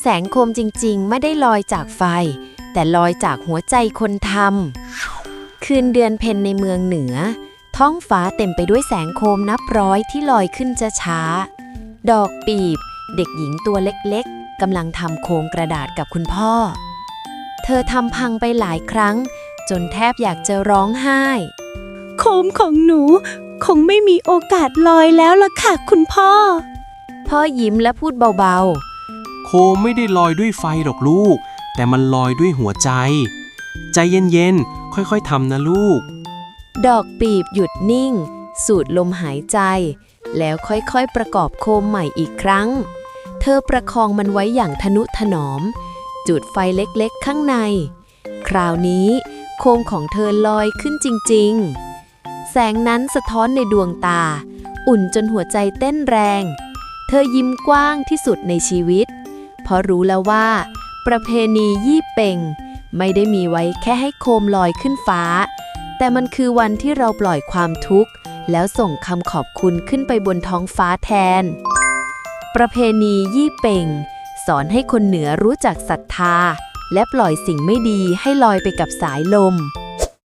แสงโคมจริงๆ ไม่ได้ลอยจากไฟ แต่ลอยจากหัวใจคนทำคืนเดือนเพ็ญในเมืองเหนือ ท้องฟ้าเต็มไปด้วยแสงโคมนับร้อยที่ลอยขึ้นจะช้าๆดอกปีบ เด็กหญิงตัวเล็กๆกำลังทำโคมกระดาษกับคุณพ่อ เธอทำพังไปหลายครั้ง จนแทบอยากจะร้องไห้ โคมของหนู คงไม่มีโอกาสลอยแล้วล่ะค่ะคุณพ่อ พ่อยิ้มและพูดเบา โคมไม่ได้ลอยด้วยไฟหรอกลูก แต่มันลอยด้วยหัวใจ ใจเย็นๆ ค่อยๆทำนะลูก ดอกปีบหยุดนิ่ง สูดลมหายใจ แล้วค่อยๆประกอบโคมใหม่อีกครั้ง เธอประคองมันไว้อย่างทนุถนอม จุดไฟเล็กๆข้างใน คราวนี้โคมของเธอลอยขึ้นจริงๆ แสงนั้นสะท้อนในดวงตา อุ่นจนหัวใจเต้นแรง เธอยิ้มกว้างที่สุดในชีวิต เพราะรู้แล้วว่า ประเพณียี่เป่ง ไม่ได้มีไว้แค่ให้โคมลอยขึ้นฟ้า แต่มันคือวันที่เราปล่อยความทุกข์ แล้วส่งคำขอบคุณขึ้นไปบนท้องฟ้าแทน ประเพณียี่เป่ง สอนให้คนเหนือรู้จักศรัทธา และปล่อยสิ่งไม่ดีให้ลอยไปกับสายลม